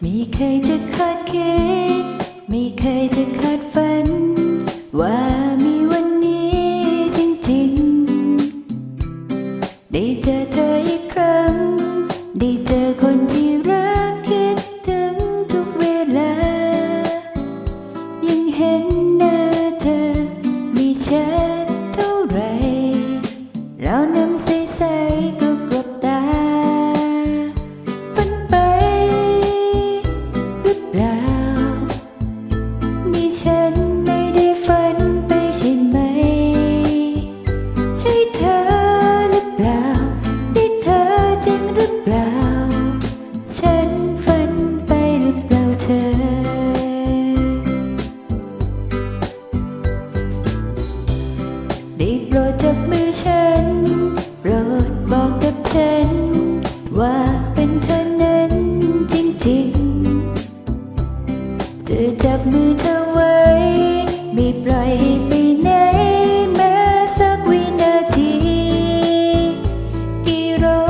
ไม่เคยจะคาดคิด ไม่เคยจะคาดฝันว่า ฉัน โปรดบอกกับฉัน ว่าเป็นเธอนั้นจริงๆ จะจับมือเธอไว้ ไม่ปล่อยไปไหนแม้สักวินาที กี่รอ